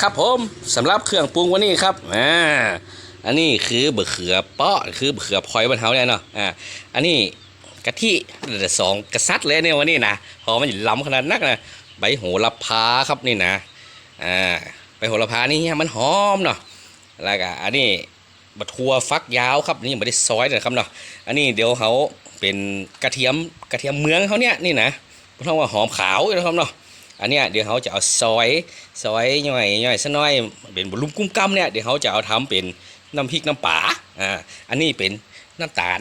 ครับผมสำหรับเครื่องปรุงวันนี้ครับอ่าอันนี้คือบะเขือเปาะคือบะเขือพลอยบนเฮาเนี่ยเนาะอ่าอันนี้กะทิเดี๋ยวสองกษัตริย์เลยเนี่ยวันนี้นะพอมันล้ำขนาดนักนะใบโหระพาครับนี่นะอ่าใบโหระพานี่มันหอมเนาะแล้วก็อันนี้บะทัวฟักยาวครับนี่ไม่ได้ซอยนะครับเนาะอันนี้เดี๋ยวเขาเป็นกระเทียมกระเทียมเมืองเขาเนี่ยนี่นะเพราะว่าหอมขาวนะครับเนาะ อันเนี้ยเดี๋ยวเขาจะเอาซอยซอยย่อยย่อยสักหน้อยเป็นบรรลุมกุ้มกำเนี่ยเดี๋ยวเขาจะเอาทำเป็นน้ำพริกน้ำป่าอ่าอันนี้เป็นน้ำตาล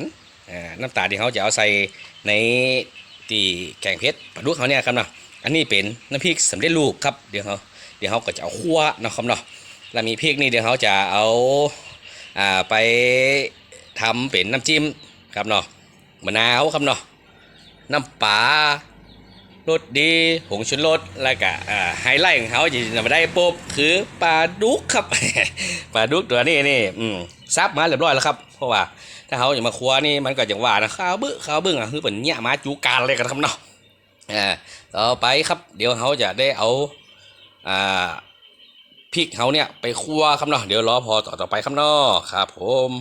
อ่าน้ำตาลที่เขาจะเอาใส่ในตีแกงเพชรปลาดุกเขาเนี่ยครับเนาะอันนี้เป็นน้ำพริกสำเร็จรูปครับเดี๋ยวเขาเดี๋ยวเขาก็จะเอาคั่วนะครับเนาะแล้วมีพริกนี่เดี๋ยวเขาจะเอาอ่าไปทำเป็นน้ำจิ้มครับเนาะมะนาวครับเนาะน้ำปลา รสดีผงชูรสแล้วก็ไฮไลท์ของเขาจะมาได้ปุ๊บคือปลาดุกครับปลาดุกตัวนี้นี่อืมซับมาเรียบร้อยแล้วครับ เพราะว่าถ้าเขาอย่ามาครัวนี่มันก็อย่างว่านะข้าวบึ้ข้าวบึ้งอะคือเป็นเนี่ยมาจูการเลยกันครับเนาะอ่าต่อไปครับ เดี๋ยวเขาจะได้เอาอ่าพริกเขาเนี่ยไปคั่วครับเนาะเดี๋ยวรอพอต่อต่อไปครับเนาะครับผม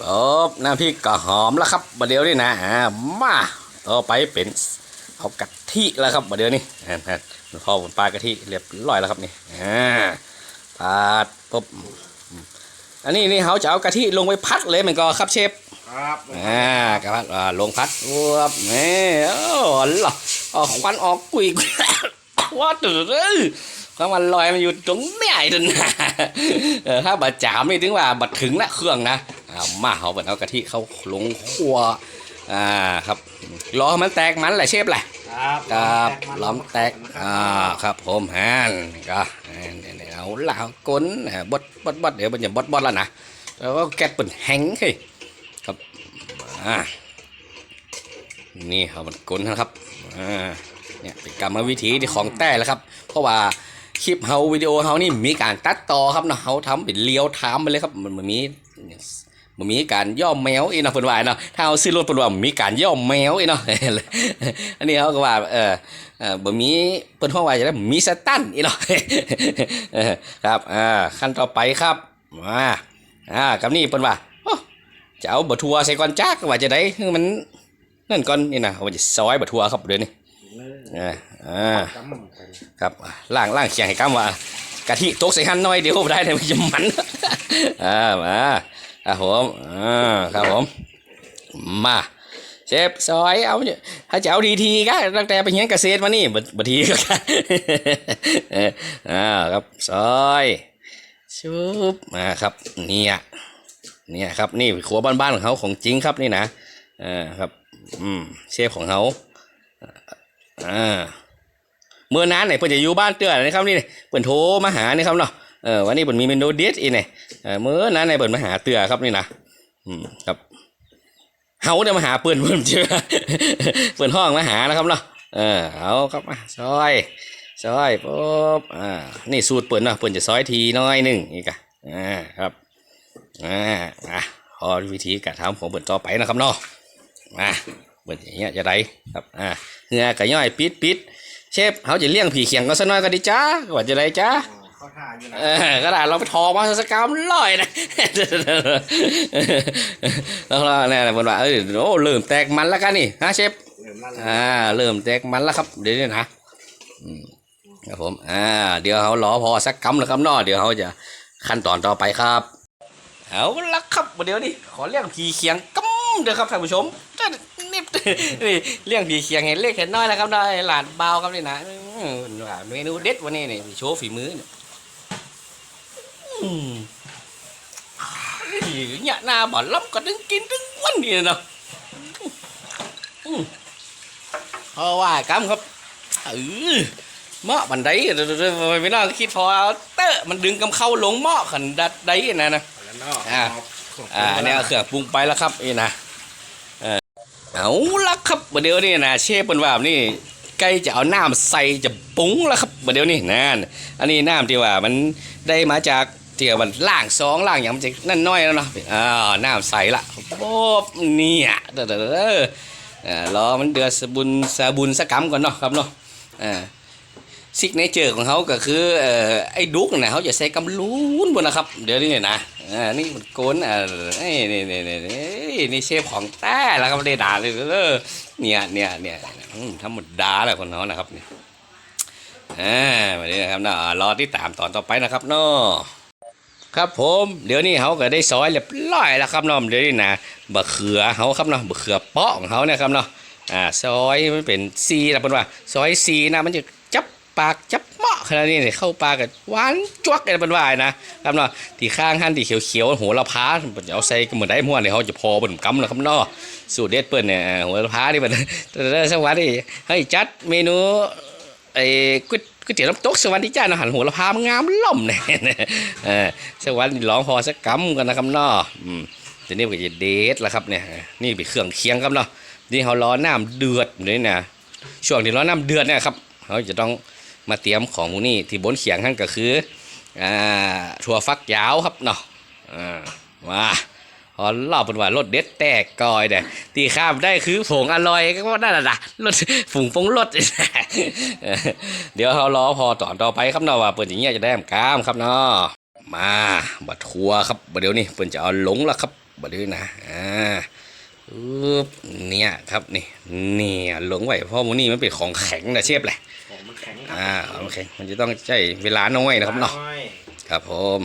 ปุ๊บน้ำพริกก็หอมแล้วครับประเดี๋ยวนี่นะอ่ามาต่อไปเป็น เอากะทิแล้วครับมาเดี๋ยวนี้นะพ่อผมปลากะทิเรียบร้อยแล้วครับนี่อ่าปาดปุ๊บอันนี้นี่เขาจะเอากะทิลงไปพัดเลยมันก็ครับเชฟครับอ่ากะพัดอ่าลงพัดวับนี่โอ้หล่อออกควันออกกุยว่าตื่นเลยความมันลอยมันอยู่ตรงไหนจนนะเออถ้าบาดจามนี่ถึงว่าบัดถึงละเครื่องนะเอามาเขาเปิดเอากะทิเขาลงครัวอ่าครับ รอให้มันแตกมันแหละเชฟแหละครับครับล้อมแตกอ่าครับผมฮันก็เนี่ยเอาลาวก้นอ่าบดบดบดเดี๋ยวมันจะบดบดแล้วนะแล้วก็แก๊สเป็นแห้งเฮ้ยครับอ่านี่ครับมันก้นนะครับอ่าเนี่ยเป็นกรรมวิธีที่ของแต่แล้วครับ เพราะว่าคลิปเฮาวิดีโอเฮานี่มีการตัดต่อครับเนาะเฮาทำเป็นเลี้ยวทามไปเลยครับมันมัน มีมันมีการย่อมแมวอีกเนาะเพิ่นว่าเนาะถ้าเอาซื้อรถเพิ่นว่ามีการย่อมแมวอีกเนาะอันนี้เขาก็ว่าเออเออบ่มีเพิ่นห้องว่าจะได้มีสตันอีเนาะเออครับอ่าขั้นต่อไปครับมาอ่ากับนี่เพิ่นว่าโอ้จะเอาบะทัวใส่ก่อนจักว่าจะได้คือมันนั่นก่อนนี่นะว่าจะซอยบะทัวครับเดี๋ยวนี้อ่าอ่าจำกันครับล่างล่างเขียงให้กำว่ากะทิตกใส่หันหน้อยเดี๋ยวบ่ได้เลยมันจะมันอ่ามา ครับผมอ่าครับผม มาเชฟซอยเอาเนี่ยถ้าจะเอาดีทีก็ตั้งแต่ไปเฮียนเกษตรมานี่บดบทีก็เอออ่าครับซอยชุบมาครับ เนี่ยเนี่ยครับนี่ครัวบ้านๆของเขาของจริงครับนี่นะอ่าครับ อืมเชฟของเขาอ่าเมื่อนั้นเนี่ยเพิ่นจะอยู่บ้านเตือนนะครับนี่เพิ่นโทรมาหานี่ครับเนาะ เออวันนี้เพิ่นมีเมนูเด็ดอีเนี่ยเออมื่อนั้นเนี่ยเพิ่นมาหาเตือครับนี่นะอืมครับเฮาเนี่ยมาหาเปิ้นเพิ่นเชื่อเปิ้นห้องมาหานะครับเนาะเออเอาครับมาซอยซอยปุ๊บอ่านี่สูตรเปิ้นเนาะเปิ้นจะซอยทีน้อยหนึ่งนี่กะอ่าครับอ่าอะพอวิธีการทำของเปิ้นต่อไปนะครับเนาะมาเปิ้นอย่างเงี้ยจะได้ครับอ่าเหงือกระย่อยปิดปิดเชฟเขาจะเลี้ยงผีเขียงก็สักหน่อยก็ดีจ้าว่าจะได้จ้า เขาท่าอยู่นะเออกระดาษเราไปทอมาสกามลอยนะแล้วเราเนี่ยบนว่าเออโอ้เริ่มแตกมันแล้วกันนี่ฮะเชฟเริ่มนั่นอ่าเริ่มแตกมันแล้วครับเดี๋ยวนี้นะอืมครับผมอ่าเดี๋ยวเขารอพอสักกำแล้วครับเนอเดี๋ยวเขาจะขั้นตอนต่อไปครับเอาละครับเดี๋ยวนี้ขอเลี้ยงผีเขียงกำเด้อครับท่านผู้ชมนี่นี่เลี้ยงผีเขียงเห็นเล็กเห็นน้อยนะครับได้หลานเบาครับนี่นะอืมว่าเมนูเด็ดวันนี้นี่โชว์ฝีมือเนี่ย อืมเนี่ยหน้าบ่ล้ำก็ดึงกินดึงวันนี่เนาะอืมเพราะว่ากำครับเออเหมาะบันไดไม่น่าคิดพอเอาเตอะมันดึงกำเข้าลงเหมาะขันดัดไดนะนะแล้วเนาะอ่าอ่าเนี่ยเอาเครื่องปรุงไปแล้วครับนี่นะเออเอาละครับประเดี๋ยวนี้นะเชฟเป็นว่านี่ใกล้จะเอาน้ำใส่จะปรุงแล้วครับประเดี๋ยวนี้นั่นอันนี้น้ำที่ว่ามันได้มาจาก เที่ว่ามันล่างซองล่างอย่างมันจะนั่นน้อยแล้วเนาะอ่าน้ำใสละโป๊บเนี่ยเด้อเด้อเออรอมันเดือดสบุนสบุนสกกำก่อนเนาะครับเนาะอ่าซิกเนเจอร์ของเขาก็คือเอ่อไอ้ดุ๊กนะเขาจะใส่กำลูนบนนะครับ เดี๋ยวนี้เนี่ยนะอ่านี่มันโกนอ่าไอ้นี่นี่นี่นี่นี่เชฟของแต้แล้วครับไม่ได้ด่าเลยเออเนี่ยเนี่ยเนี่ยอืมธรรมดาแหละคนเขานะครับเนี่ยอ่าวันนี้นะครับเนาะรอที่ตามตอนต่อไปนะครับเนาะ ครับผมเดี๋ยวนี้เขาก็ได้ซอยเรียบร้อยแล้วครับเนาะเดี๋ยวนี้นะบะเขือเขาครับเนาะบะเขือเปาะของเขาเนี่ยครับเนาะอ่าซอยมันเป็นซีนะเพิ่นว่าซอยซีนะมันจะจับปากจับเหมาะขนาดนี้เนี่ยเข้าปากกันหวานจวกเลยเพิ่นว่านะครับเนาะที่ข้างหั่นที่เขียวๆโหระพาเพิ่นจะเอาใส่เหมือนได้ม่วนเนี่ยเขาจะพอเพิ่นกำนะครับเนาะสูตรเด็ดเปิ้นเนี่ยโหระพานี่เพิ่นสวัสดีให้จัดเมนูไอ้ก๋วย ก๋วยเตี๋ยวน้ำตกสวัสดีจ้าเนาะหันโหระพามงามล่มเนี่ยเออสวัสดีร้องพอสักกำกันนะครับเนาะอืมทีนี้ก็จะเด็ดแล้วครับเนี่ยนี่เป็นเครื่องเคียงครับเนาะนี่เขาล้อน้ำเดือดเลยนะช่วงที่ล้อน้ำเดือดเนี่ยครับเขาจะต้องมาเตรียมของพวกนี้ที่บนเขียงนั่นก็คืออ่าถั่วฟักยาวครับเนาะอ่ามา พอเล่าเป็นว่ารสเด็ดแตกกอยเด้ตีข้ามได้คือผงอร่อยก็ว่าได้ละนะรสฝุงฟงรสเดี๋ยวเขารอพอตอนต่อไปครับเนาะว่าเปิดอย่างเงี้ยจะได้แอมกล้ามครับเนาะมาบัดทัวครับบัดเดี๋ยวนี้เปิ่นจะเอาลงแล้วครับบัดเดี๋ยวนี้นะอ่าปึ๊บเนี่ยครับนี่เนี่ยหลงไหวเพราะมันนี่มันเป็นของแข็งนะเชฟแหละของมันแข็งอ่าโอเคมันจะต้องใช้เวลาน้อยนะครับเนาะอยครับผม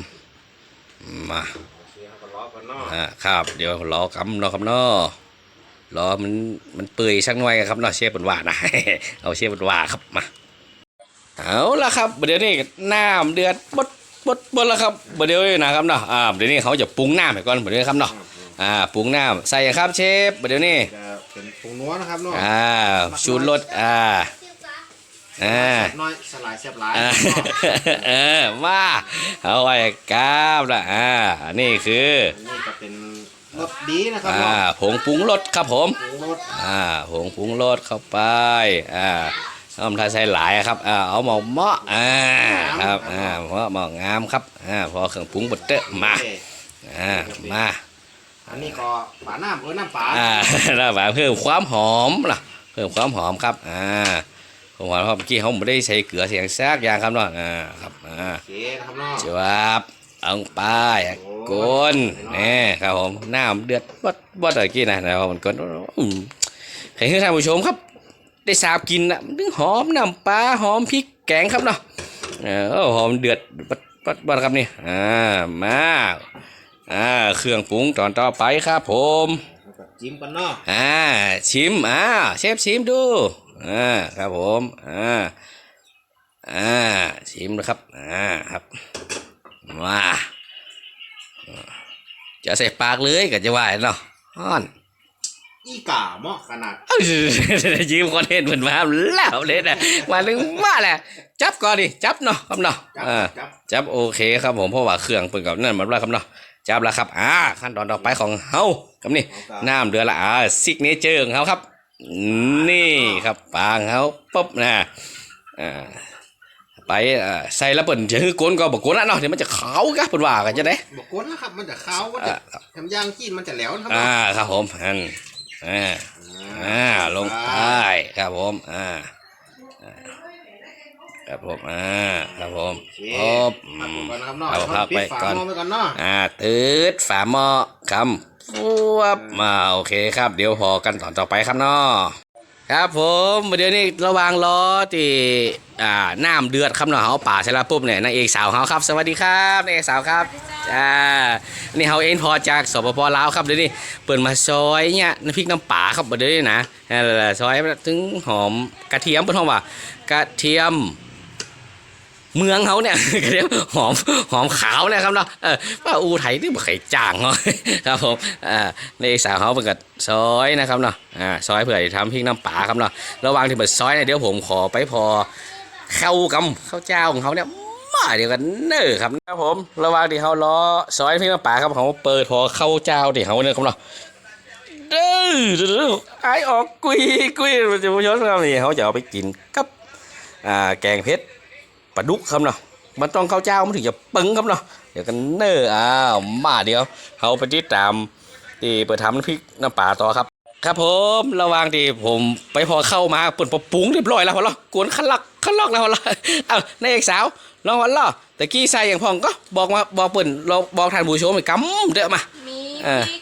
มาโอเคครับก็ล้อกันเนาะอ่าครับเดี๋ยวรอกำเนาะครับเนาะรอมันมันเปื่อยสักหน่อยครับเนาะเชฟเป็นว่านะเอาเชฟเป็นว่าครับมาเอาละครับเดี๋ยวนี้น้ำเดือดบดบดบดแล้วครับเดี๋ยวนี้นะครับเนาะอ่าเดี๋ยวนี้เขาจะปรุงน้ำไปก่อนเดี๋ยวนี้ครับเนาะอ่าปรุงน้ำใส่ครับเชฟเดี๋ยวนี้จะเป็นปรุงนัวนะครับเนาะอ่าชูรสอ่า อ่าแซ่บน้อยสลายแซ่บหลายอ่าเออมาเอาไว้กราบละอ่านี่คือนี่ก็เป็นรสดีนะครับอ่าเนาะผงปรุงรสครับผมปรุงรสอ่าผงปรุงรสเข้าไปอ่าเอาทาใส่หลายครับอ่าเอาหมอเหมาะอ่าครับอ่าเหมาะเหมาะงามครับอ่าพอเครื่องปรุงบดเตอะมาโอเคอ่ามาอันนี้ก็ฝาน้ำเออน้ำฝาอ่าแล้วแบบเพิ่มความหอมล่ะเพิ่มความหอมครับอ่า ผมว่าเพราะเมื่อกี้เขาไม่ได้ใส่เกลือเสียงแทรกอย่างครับเนาะอ่าครับอ่าโอเคนะครับเนาะจวบเอาไปกนนี่ครับผมน้ำเดือดบดบดอะไรกี้นะนะครับมันกนอืมให้ท่านผู้ชมครับ ได้สาบกินนะมันถึงหอมน้ำปลาหอมพริกแกงครับเนาะเออหอมเดือดบดบดบดครับนี่อ่ามาอ่าเครื่องปรุงตอนต่อไปครับผมแล้วก็จิ้มกันเนาะอ่าชิมอ่าเชฟชิมดู อ่าครับผมอ่าอ่าชิมนะครับอ่าครับมาจะใส่ปากเลยก็จะว่าเนาะอ้อนอีกาเหมาะขนาดเอ้ยยิ้มคอนเทนต์เหมือนมาแล้วเลยนะมาถึงมาแหละจับก่อนดิจับเนาะครับเนาะจับอ่าจับจับโอเคครับผมเพราะว่าเครื่องเปิดกับนั่นหมดแล้วครับเนาะจับแล้วครับอ่าขั้นตอนต่อไปของเฮาครับนี่เอากาน้ำเดือดละอ่าซิกเนเจอร์ของเขาครับ นี่ครับปางเขาปุ๊บนะอ่าไปอ่าใส่แล้วเปิ่นจะฮื้อกวนก็บอกกวนละเนาะเดี๋ยวมันจะขาวกะเปิ่นว่ากันจะได้บอกก้นนะครับมันจะขาวมันจะอ่าทำย่างจีนมันจะแหลวนะครับอ่าเนาะครับผมอันอ่าอ่าลงไปครับผมอ่าอ่า ครับผมอ่าครับผมโอเคปุ๊บพักอืมก่อนนะครับเนาะเอาพักไปปิดฝาก่อนหม้อไปก่อนเนาะอ่าตืดฝาหม้อคำฟวบมาโอเคครับ เดี๋ยวพอกันตอนต่อไปครับเนาะครับผมเดี๋ยวนี้ระหวางล้อที่อ่าน้ำเดือดครับเนาะเขาป่าใช่แล้วปุ๊บเนี่ยนางเอกสาวเขาครับ สวัสดีครับนางเอกสาวครับจ้านี่เขาเอ็นพอจากสปปลาวครับเดี๋ยวนี้เปิดมาซอยเนี่ยน้ำพริกน้ำป่าครับเดี๋ยวนี้นะนั่นแหละซอยถึงหอมกระเทียมเพิ่นห้องว่า กระเทียม เมืองเขาเนี่ยเรียกหอมหอมขาวนะครับเนาะเออว่าอูไทยนี่บ่ไข่จ่างเนาะครับผมอ่าในสาวเขาเป็นกับซอยนะครับเนาะอ่าซอยเผื่อทำพริกน้ำปลาครับเนาะระหว่างที่เปิดซอยเนี่ยเดี๋ยวผมขอไปพอเข้ากำข้าเจ้าของเขาเนี่ยมาเดียวกันเน้อครับครับผมระหว่างที่เขาล้อซอยพริกน้ำปลาครับเขาเปิดพอเข้าเจ้าที่เขาเนี่ยครับเนาะเด้อเด้อไอออกกุยกุยจะผู้ชมครับนี่เขาจะเอาไปกินกับอ่าแกงเผ็ด ปลาดุกครับเนาะมันต้องข้าวเจ้ามันถึงจะปึ้งครับเนาะเดี๋ยวกันเนออ้าวมาเดี๋ยวเขาไปติดตามที่เปิดทำน้ำพริกน้ำปลาต่อครับ ครับผมระหว่างที่ผมไปพอเข้ามาเปิดปรุงเรียบร้อยแล้วพอแล้วกวนขลักเขาลอกแล้วหัวเราะเอานายเอกสาวลองหัวเราะตะกี้ใส่อย่างพองก็บอกมาบอกเปิ่นเราบอกทานผู้ชมไปกำเด้อมามีเออพริก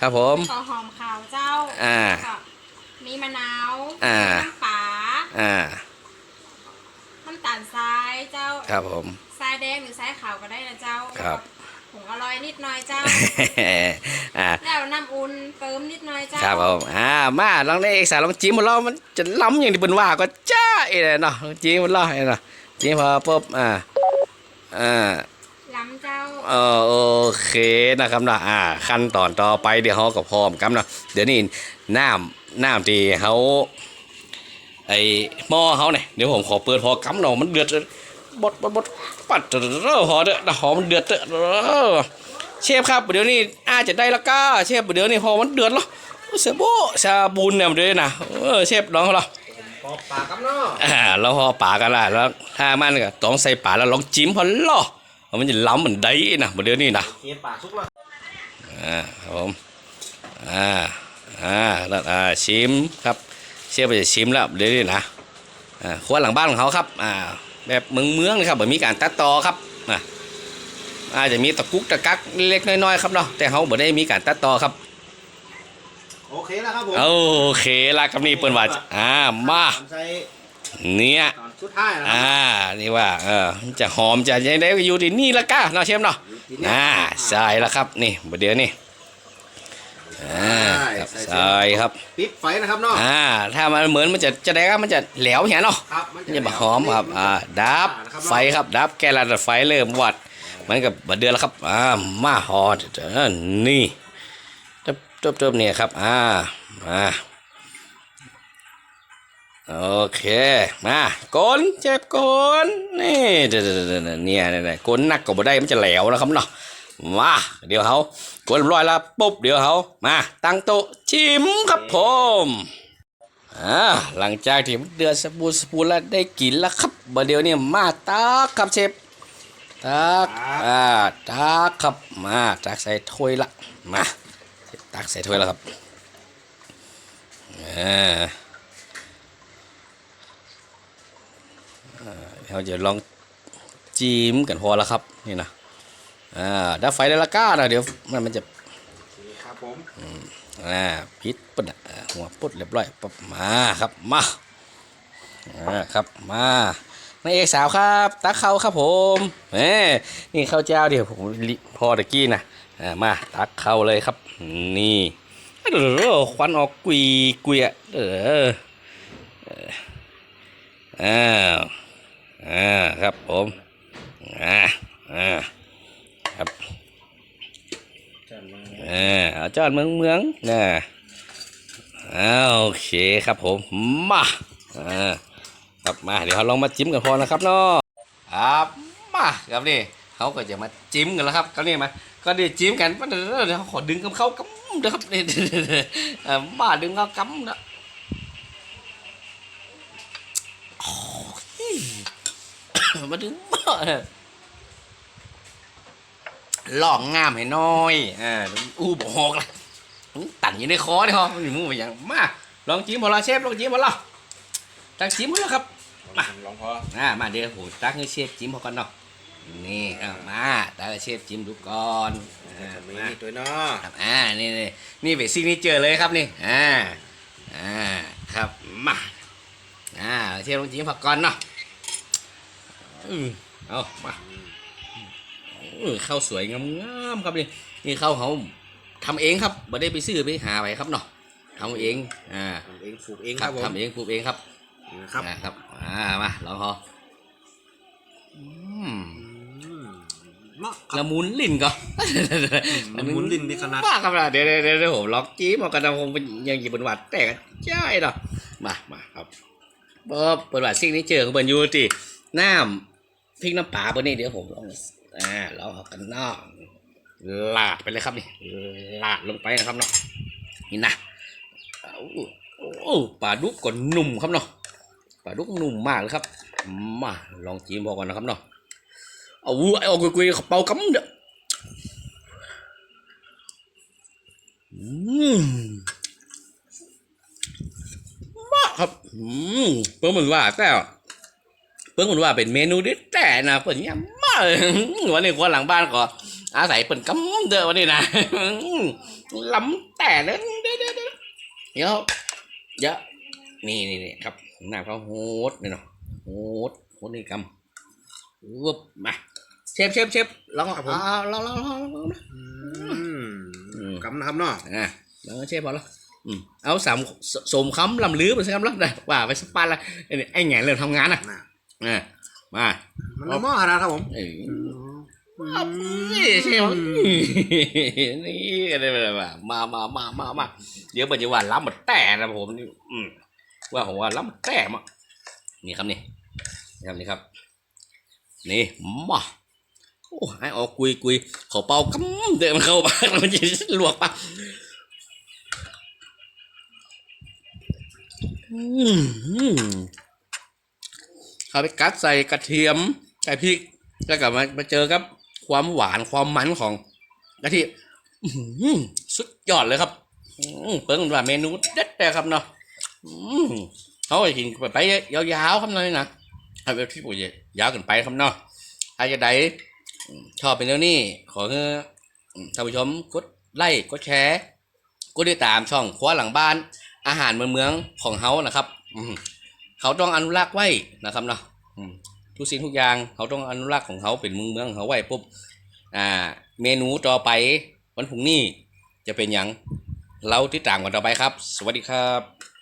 ครับผมขอหอมขาวเจ้าอ่าก็มีมะนาวอ่าน้ำปลาอ่าน้ำ ตาลทรายเจ้าครับผม ทรายแดงหรือทรายขาวก็ได้นะเจ้าครับ ผงอร่อยนิดหน่อยเจ้า อ่าแล้วน้ำอุ่นเติมนิดหน่อยเจ้าครับผมอ่ามาลองได้เอกสารลองจิ้มมาลองมันจะล้ำอย่างที่เป็นว่าก็จ้าเอ้เลยเนาะลองจิ้มมาลองเอ้เนาะจิ้มพอปุ๊บอ่าอ่าล้ำเจ้าเออโอเคนะครับเนาะอ่า ขั้นตอนต่อไปเดี๋ยวเขาก็พร้อมกันเนาะเดี๋ยวนี้น้ำน้ำที่เขา ไอ้หม้อเขาเนี่ยเดี๋ยวผมขอเปิดพอกำเนาะมันเดือดบดบดบดปัดเด้อหอเด้อหอมันเดือดเด้อเชฟครับเดี๋ยวนี้อาจจะได้ละก้าเชฟเดี๋ยวนี้พอมันเดือดแล้วเสยโบชาบูนเนี่ยมันเดือดนะเออเชฟน้องเขาเหรอพอปากกับเนาะอ่าแล้วพอป่ากันละแล้วถ้ามันก็ต้องใส่ป่าแล้วลองจิ้มพอล่อมันจะล้ำเหมือนได้นะเดี๋ยวนี้นะโอเคปากสุกล้วอ่าครับผมอ่าอ่าแล้วอ่าชิมครับ เชฟไปจะชิมแล้วเดี๋ยวนี้นะอ่าครัวหลังบ้านของเขาครับอ่าแบบเมืองเมืองๆเลยครับแบบมีการตัดต่อครับอ่าอาจจะมีตะกุกตะกักเล็กน้อยๆครับเนาะแต่เขาบ่ได้มีการตัดต่อครับโอเคแล้วครับผมโอเคละครับนี่เปิ้นว่าอ่ามาตอนใส่เนี่ยตอนสุดท้ายนะคอ่ารับนี่ว่าเออจะหอมจะยังได้อยู่ที่นี่ละก้าเนาะเชฟเนาะทีนี้อ่าใส่แล้วครับนี่เดี๋ยวนี่ อ่าครับใส่ครับปิดไฟนะครับเนาะอ่าถ้ามันเหมือนมันจะจะได้ครับมันจะแหลวเห็นเนาะครับมันจะมาหอมครับอ่าดับไฟครับดับแกระดับไฟเริ่มวัดมันกับบดเดือนแล้วครับอ่ามาหอดเออนี่จบจบจบเนี่ยครับอ่ามาโอเค มากลเจ็บกลนี่เดี๋ยวๆๆๆเนี่ยเนี่ยๆกลหนักก็บ่ได้มันจะแหลวนะครับเนาะ มาเดี๋ยวเขากลเรียบร้อยแล้วปุ๊บเดี๋ยวเขามาตั้งโต๊ะชิมครับผมอ่าหลังจากที่มันเดือดสปูนสปูนแล้วได้กินแล้วครับบดเดี๋ยวนี้มาตักครับเชฟตักอ่าตักครับมาตักใส่ถ้วยละมาตักใส่ถ้วยแล้วครับอ่าอ่าเดี๋ยวจะลองจิ้มกันพอแล้วครับนี่นะ อ่าดับไฟได้ละก้านะเดี๋ยวมันมันจะโอเคครับผมอ่าพิษปุ๊ดอะหัวปุ๊ดเรียบร้อยปั๊บมาครับมาอ่าครับมานายเอกสาวครับตักเข้าครับผมเอ้นี่ข้าวเจ้าเดี๋ยวผมลิพอตะกี้นะอ่ามาตักเข้าเลยครับ นี่เออควันออกกุยกุยอะเออเอออ้าวอ่าครับผมอ่าอ่า ครับจัดมาเออเอาจอดเมืองเมืองนะอ่าโอเคครับผมมาอ่าครับมาเดี๋ยวเราลองมาจิ้มกันพอนะครับเนาะครับมาครับนี่เขาก็จะมาจิ้มกันแล้วครับก็นี่มาก็ได้จิ้มกันปั๊บเดี๋ยวเดี๋ยวขอดึงกับเขากำเด้อครับนี่เออมาดึงเขากำเด้อโอ้ยมาดึงมาเนี่ย ลองงามให้น้อยอ่าอู้บอกหอกละตันอยู่ในคอเนี่ยฮะมันมูไปอย่างมาลองจิ้มพอละเชฟลองจิ้มพอละตักจิ้มพอละครับมาลองพออ่ามาเดี๋ยวผมตักให้เชฟจิ้มพอก่อนเนาะนี่อ่ามาตักให้เชฟจิ้มดูก่อนอ่ามีมานี่ตัวเนาะครับอ่านี่นี่นี่เป็นซิกเนเจอร์เลยครับนี่อ่าอ่าครับมาอ่าเชฟลองจิ้มพอก่อนเนาะอืมเอามา เออข้าวสวยงามๆครับนี่นี่ข้าวเขาทำเองครับไม่ได้ไปซื้อไปหาไปครับเนาะทำเองอ่าทำเองปลูกเองคครัรับบผมทำเองปลูกเองครับนะครับนะครับอ่ามาลองพออืมอืมเนาะละมุนลิ้นก็ ละมุนลิ้นนี่ขนาดมากครับนะเดี๋ยวเดี๋ยวเดี๋ยวผมลองจี้มากันนะคงเป็นยังกี่บนวัดแต่กันใช่เนาะมามาครับเปิดเปิดวัดซิ่งนี้เจอของเบิร์นยูติน้ำพริกน้ำปลาเบอร์นี่เดี๋ยวผมลอง อ่าลองเอากันเนาะลาดไปเลยครับนี่ลาดลงไปนะครับเนาะนี่นะโอ้ปลาดุกก็นุ่มครับเนาะปลาดุกนุ่มมากเลยครับมาลองจิ้มพอก่อนนะครับเนาะเอาไอ้ออกกุยๆเป่ากำเด้อมมาครับเพิ่มเหมือนว่าแต่เพิ่งคุณว่าเป็นเมนูที่แต่นะเปิ่นยำมากเลย วันนี้คนหลังบ้านก็อาศัยเปิ่นกำเด้อวันนี้นะล้ำแต่เลยเด้อเด้อเด้อเดี๋ยวเดี๋ยวนี่นี่นี่ครับหน้าเขาโหดนี่เนาะโหดโหดนี่กำวุบมาเชฟเชฟเชฟลองอะลองลองลองลองอือืมมกำนะครับเนาะอะแล้วก็เชฟพอแล้วอืมเอาสามสสมคำลำลือไปสักคำแล้วนะว่าไปสปาละไอ้นี่ไอ้แง่เริ่มทำงานอะน่ะอะ มามันละหม้อขนาดครับผมเอ้ยอืมมานี่เชฟนี่ก็ได้แบบว่ามามามามามาเดี๋ยวปัจจุบันล้ำหมดแต่นะผมนี่อืมว่าผมว่าล้ำหมดแต่มานี่ครับนี่นี่ครับนี่ครับ นี่มาโอ้ให้ออกกุยกุยขอเป่ากำเดินเข้าปากแล้วมันจะลวกปากอืม เขาไปกัดใส่กระเทียมใส่พริกแล้วกลับมามาเจอกับความหวานความมันของกะทิสุดยอดเลยครับเปิ้งว่าเมนูเด็ดแต่ครับเนาะเขาไปกินไปยาวๆครับเนาะนี่นะให้ไปที่ปุ๋ยยาวเกินไปครับเนาะใครจะได้ชอบเป็นเรื่องนี้ขอให้ท่านผู้ชมกดไลค์กดแชร์กดติดตามช่องครัวหลังบ้าน อาหารเมืองเมืองของเขานะครับอื เขาต้องอนุรักษ์ไว้นะครับเนาะอืมทุกสิ่งทุกอย่างเขาต้องอนุรักษ์ของเขาเป็นเมืองเมืองของเขาไว้ปุ๊บอ่า เมนูต่อไปวันพรุ่งนี้จะเป็นอย่างเราติดตามกันต่อไปครับ สวัสดีครับ